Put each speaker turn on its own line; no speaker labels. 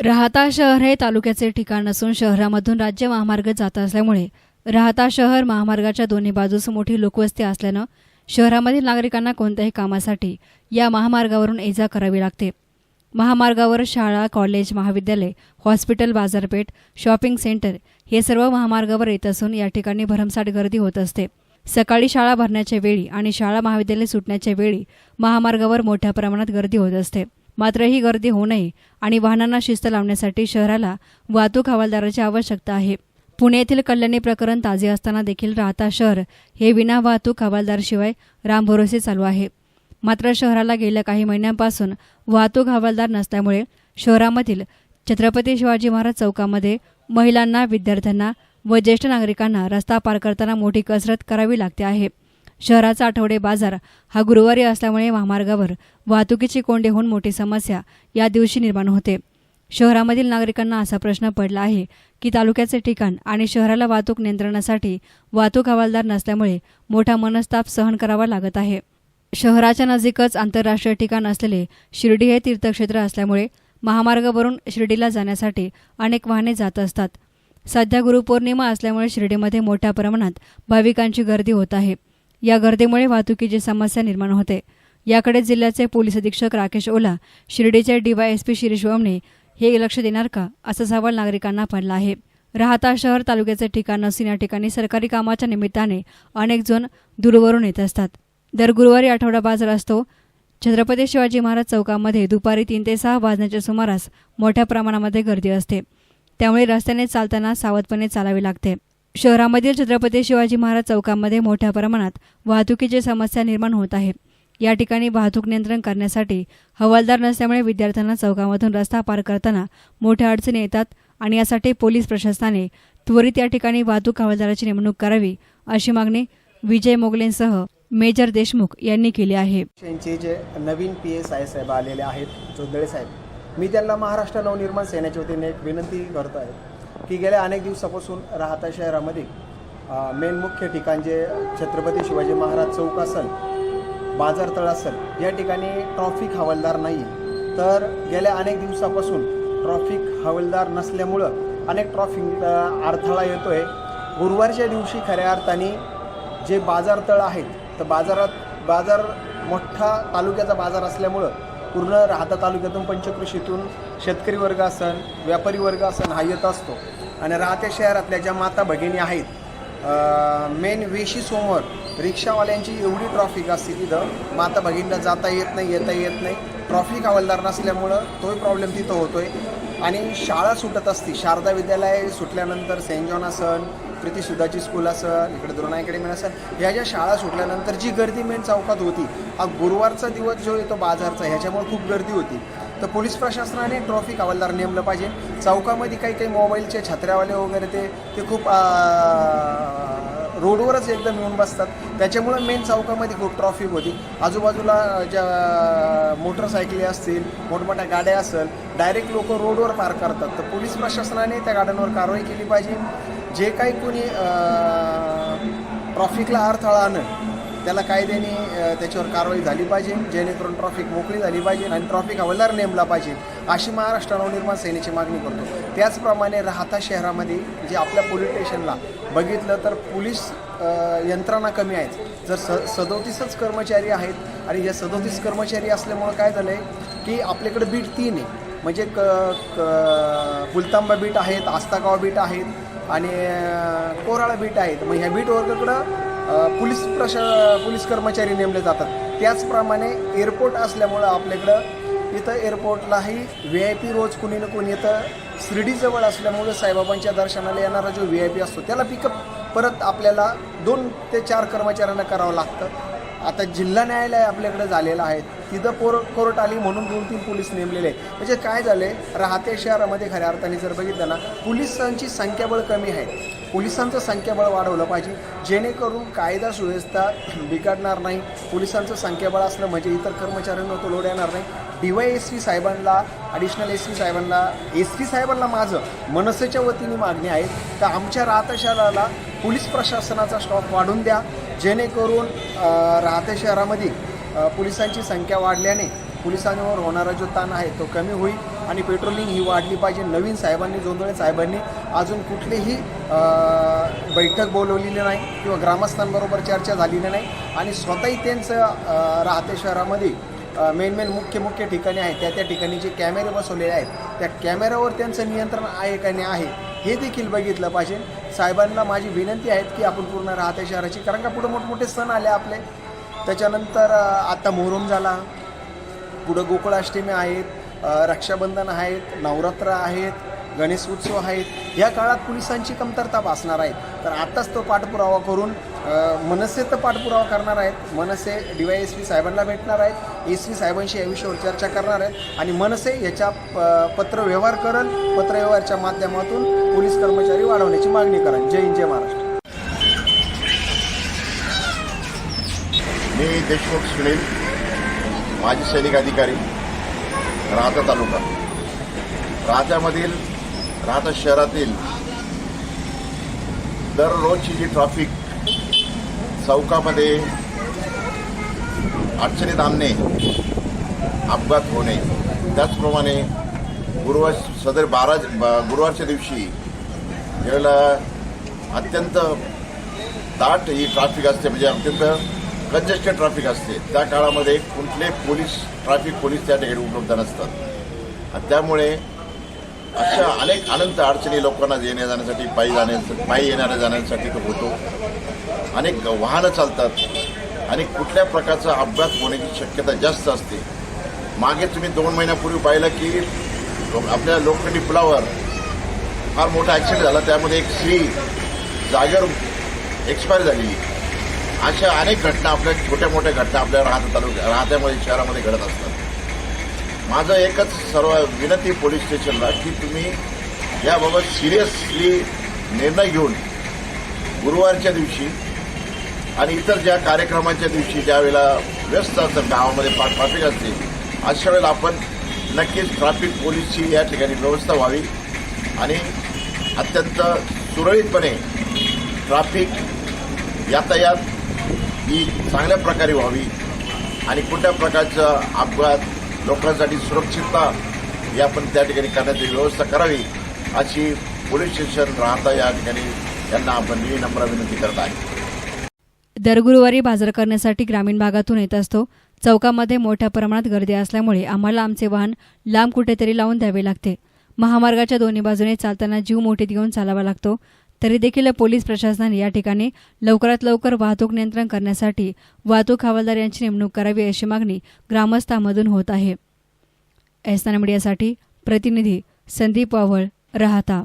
राहता शहर हे तालुक्याचे ठिकाण असून शहरामधून राज्य महामार्ग जात असल्यामुळे राहता शहर महामार्गाच्या दोन्ही बाजूस मोठी लोकवस्ती असल्यानं शहरामधील नागरिकांना कोणत्याही कामासाठी या महामार्गावरून ये जा करावी लागते. महामार्गावर शाळा कॉलेज महाविद्यालय हॉस्पिटल बाजारपेठ शॉपिंग सेंटर हे सर्व महामार्गावर येत असून या ठिकाणी भरमसाठ गर्दी होत असते. सकाळी शाळा भरण्याच्या वेळी आणि शाळा महाविद्यालय सुटण्याच्या वेळी महामार्गावर मोठ्या प्रमाणात गर्दी होत असते. मात्र ही गर्दी होऊ नये आणि वाहनांना शिस्त लावण्यासाठी शहराला वाहतूक हवालदाराची आवश्यकता आहे. पुणे येथील कल्याणी प्रकरण ताजे असताना देखील राहता शहर हे विना वाहतूक हवालदारशिवाय रामभरोसे चालू आहे. मात्र शहराला गेल्या काही महिन्यांपासून वाहतूक हवालदार नसल्यामुळे शहरामधील छत्रपती शिवाजी महाराज चौकामध्ये महिलांना विद्यार्थ्यांना व ज्येष्ठ नागरिकांना रस्ता पार करताना मोठी कसरत करावी लागते आहे. शहराचा आठवडे बाजार हा गुरुवारी असल्यामुळे महामार्गावर वाहतुकीची कोंडी होऊन मोठी समस्या या दिवशी निर्माण होते. शहरामधील नागरिकांना असा प्रश्न पडला आहे की तालुक्याचे ठिकाण आणि शहराला वाहतूक नियंत्रणासाठी वाहतूक हवालदार नसल्यामुळे मोठा मनस्ताप सहन करावा लागत आहे. शहराच्या नजीकच आंतरराष्ट्रीय ठिकाण असलेले शिर्डी हे तीर्थक्षेत्र असल्यामुळे महामार्गावरून शिर्डीला जाण्यासाठी अनेक वाहने जात असतात. सध्या गुरुपौर्णिमा असल्यामुळे शिर्डीमध्ये मोठ्या प्रमाणात भाविकांची गर्दी होत आहे. या गर्दीमुळे वाहतुकीची समस्या निर्माण होते. याकडे जिल्ह्याचे पोलीस अधीक्षक Rakesh Ola शिर्डीचे D Y S P Shirish Wamane हे लक्ष देणार का असा सवाल नागरिकांना पडला आहे. राहता शहर तालुक्याचे ठिकाण नसून या ठिकाणी सरकारी कामाच्या निमित्ताने अनेक जण दूरवरून येत असतात. दर गुरुवारी आठवडा बाजार असतो. छत्रपती शिवाजी महाराज चौकामध्ये दुपारी तीन ते सहा वाजण्याच्या सुमारास मोठ्या प्रमाणामध्ये गर्दी असते. त्यामुळे रस्त्याने चालताना सावधपणे चालावे लागते. शहरामधील छत्रपती शिवाजी महाराज चौकामध्ये मोठ्या प्रमाणात वाहतुकीची समस्या निर्माण होत आहे. या ठिकाणी वाहतूक नियंत्रण करण्यासाठी हवालदार नसल्यामुळे विद्यार्थ्यांना चौकामधून रस्ता पार करताना मोठ्या अडचणी येतात आणि यासाठी पोलीस प्रशासनाने त्वरित या ठिकाणी वाहतूक हवालदाराची नेमणूक करावी अशी मागणी विजय मोगलेंसह मेजर देशमुख यांनी केली आहे.
त्यांचे जे नवीन पी एस आय साहेब आलेले आहेत जोंदळे साहेब मी त्यांना महाराष्ट्र नवनिर्माण सेनेच्या वतीने एक विनंती करतो आहे की गेल्या अनेक दिवसापासून राहता शहरामध्ये मेन मुख्य ठिकाण जे छत्रपती शिवाजी महाराज चौक असेल बाजारतळ असेल या ठिकाणी ट्रॉफिक हवालदार नाही तर गेल्या अनेक दिवसापासून ट्रॉफिक हवालदार नसल्यामुळं अनेक ट्रॉफिक अडथळा येतो आहे गुरुवारच्या दिवशी खऱ्या अर्थाने जे बाजारतळ आहेत तर बाजारात बाजार मोठा तालुक्याचा बाजार असल्यामुळं पूर्ण राहता तालुक्यातून पंचकृषीतून शेतकरी वर्ग असन व्यापारी वर्ग असन हा येत असतो. आणि राहत्या शहरातल्या ज्या माता भगिनी आहेत मेन वेशी समोर रिक्षावाल्यांची एवढी ट्रॉफिक असते तिथं माता भगिनीला जाता येत नाही येता येत नाही. ट्रॉफिक हवालदार नसल्यामुळं तोही प्रॉब्लेम तिथं होतोय. आणि शाळा सुटत असती. शारदा विद्यालय सुटल्यानंतर सेंट जॉन असन प्रीती सुधाची स्कूल असेल इकडे द्रोणा अकॅडमी असेल ह्या ज्या शाळा सुटल्यानंतर जी गर्दी मेन चौकात होती हा गुरुवारचा दिवस जो येतो बाजारचा ह्याच्यामुळे खूप गर्दी होती. तर पोलीस प्रशासनाने ट्रॉफिक हवालदार नेमलं पाहिजे. चौकामध्ये काही काही मोबाईलचे छत्र्यावाले वगैरे ते ते खूप रोडवरच एकदम येऊन बसतात. त्याच्यामुळं मेन चौकामध्ये खूप ट्रॉफिक होती. आजूबाजूला ज्या मोटरसायकली असतील मोठमोठ्या गाड्या असेल डायरेक्ट लोक रोडवर पार करतात. तर पोलीस प्रशासनाने त्या गाड्यांवर कारवाई केली पाहिजे. जे काही कोणी ट्रॉफिकला अडथळा आणं त्याला कायद्याने त्याच्यावर कारवाई झाली पाहिजे जेणेकरून ट्रॉफिक मोकळी झाली पाहिजे आणि ट्रॉफिक हवालदार नेमला पाहिजे अशी महाराष्ट्र नवनिर्माण सेनेची मागणी करतो. त्याचप्रमाणे राहता शहरामध्ये जे आपल्या पोलीस स्टेशनला बघितलं तर पोलीस यंत्रणा कमी आहेत. जर स सदोतीसच कर्मचारी आहेत आणि या सदोतीस कर्मचारी असल्यामुळं काय झालं आहे की आपल्याकडे बीट तीन आहे. म्हणजे क क पुलतांबा बीट आहेत आस्तागाव बीट आहेत आणि कोराळा बीट आहेत. मग ह्या बीट वर्गाकडं पोलीस प्रशा पोलीस कर्मचारी नेमले जातात. त्याचप्रमाणे एअरपोर्ट असल्यामुळं आपल्याकडं इथं एअरपोर्टलाही व्ही आय पी रोज कोणी ना कोणी येतं शिर्डीजवळ असल्यामुळं साईबाबांच्या दर्शनाला येणारा जो व्ही आय पी असतो त्याला पिकअप परत आपल्याला दोन ते चार कर्मचाऱ्यांना करावं लागतं. आता जिल्हा न्यायालय आपल्याकडे झालेलं आहे. तिथं पोर कोर्ट आली म्हणून दोन तीन पोलीस नेमलेले आहेत. म्हणजे काय झाले राहते शहरामध्ये खऱ्या अर्थाने जर बघितलं ना पोलिसांची संख्याबळ कमी आहे. पोलिसांचं संख्याबळ वाढवलं पाहिजे. जेणेकरून कायदा सुव्यवस्था बिघडणार नाही. पोलिसांचं संख्याबळ असलं म्हणजे इतर कर्मचाऱ्यांना तो लोड येणार नाही. डी वाय एस पी साहेबांना ॲडिशनल एस पी साहेबांना एस पी साहेबांना माझं मनसेच्या वतीने मागणी आहे तर आमच्या राहता शहराला पोलीस प्रशासनाचा स्टॉप वाढून द्या. जेणेकरून राहते राहत्या शहरामध्ये पोलिसांची संख्या वाढल्याने पोलिसांवर होणारा जो ताण आहे तो कमी होईल आणि पेट्रोलिंग ही वाढली पाहिजे. नवीन साहेबांनी जोंधळे साहेबांनी अजून कुठलीही बैठक बोलवलेली नाही किंवा ग्रामस्थांबरोबर चर्चा झालेली नाही आणि स्वतःही त्यांचं राहते शहरामध्ये मेन मेन मुख्य मुख्य ठिकाणी आहेत. त्या त्या ठिकाणी जे कॅमेरे बसवलेले आहेत त्या कॅमेऱ्यावर त्यांचं नियंत्रण आहे का नाही आहे हे देखील बघितलं पाहिजे. साहेबांना माझी विनंती आहे की आपण पूर्ण राहते शहराची. कारण का पुढे मोठमोठे सण आले आपले. त्याच्यानंतर आता मोहरम झाला. पुढं गोकुळाष्टमी आहेत रक्षाबंधन आहेत नवरात्र आहेत गणेश उत्सव आहेत. या काळात पोलिसांची कमतरता भासणार आहे. तर आत्ताच तो पाठपुरावा करून मनसे तर पाठपुरावा करणार आहेत. MNS D Y S P साहेबांना भेटणार आहेत. एस पी साहेबांशी या विषयावर चर्चा करणार आहेत. आणि मनसे याच्या प- पत्रव्यवहार करल पत्रव्यवहारच्या माध्यमातून पोलीस कर्मचारी वाढवण्याची मागणी करेल जय हिंद जय महाराष्ट्र.
मी देशमुख सुनील माजी सैनिक अधिकारी राहता तालुका. राहत्यामधील राहता शहरातील दररोजची जी ट्रॅफिक चौकामध्ये अडचणीत आणणे अपघात होणे. त्याचप्रमाणे गुरुवार सदर बारा गुरुवारच्या दिवशी ज्यावेळेला अत्यंत दाट ही ट्रॅफिक असते. म्हणजे अत्यंत कंजेस्टेड ट्रॅफिक असते. त्या काळामध्ये कुठले पोलीस ट्रॅफिक पोलीस त्या ठिकाणी उपलब्ध नसतात. आणि त्यामुळे अशा अनेक अनंत अडचणी लोकांना येण्या जाण्यासाठी पायी जाण्या पायी येणाऱ्या जाण्यासाठी तो होतो. अनेक वाहनं चालतात. आणि कुठल्या प्रकारचा अपघात होण्याची शक्यता जास्त असते. मागे तुम्ही दोन महिन्यापूर्वी पाहिलं की आपल्या लोखंडी पुलावर फार मोठा ॲक्सिडेंट झाला. त्यामध्ये एक स्त्री जागेवर एक्सपायर झालेली. अशा अनेक घटना आपल्या छोट्या मोठ्या घटना आपल्या राहत्या तालुक्या राहत्यामध्ये शहरामध्ये घडत असतात. माझं एकच सर्व विनंती पोलीस स्टेशनला की तुम्ही याबाबत सिरियसली निर्णय घेऊन गुरुवारच्या दिवशी आणि इतर ज्या कार्यक्रमाच्या दिवशी ज्या वेळेला व्यस्त असतात गावामध्ये पा ट्रॅफिक असते अशा वेळेला आपण नक्कीच ट्रॅफिक पोलीसची या ठिकाणी व्यवस्था व्हावी आणि अत्यंत सुरळीतपणे ट्रॅफिक यातायात ही चांगल्या प्रकारे व्हावी आणि कुठल्या प्रकारचा अपघात लोकांसाठी सुरक्षितता या पण त्या ठिकाणी करण्याची व्यवस्था करावी अशी पोलीस स्टेशन राहता या ठिकाणी यांना आपण मी नम्र विनंती करत आहे.
दर गुरुवारी बाजार करण्यासाठी ग्रामीण भागातून येत असतो. चौकामध्ये मोठ्या प्रमाणात गर्दी असल्यामुळे आम्हाला आमचे वाहन लांब कुठेतरी लावून द्यावे लागते. महामार्गाच्या दोन्ही बाजूने चालताना जीव मोठीत घेऊन चालावा लागतो. तरी देखील पोलीस प्रशासनाने या ठिकाणी लवकरात लवकर वाहतूक नियंत्रण करण्यासाठी वाहतूक हवालदार यांची नेमणूक करावी अशी मागणी ग्रामस्थांमधून होत आहे. एसना मीडियासाठी प्रतिनिधी संदीप वावळ राहता.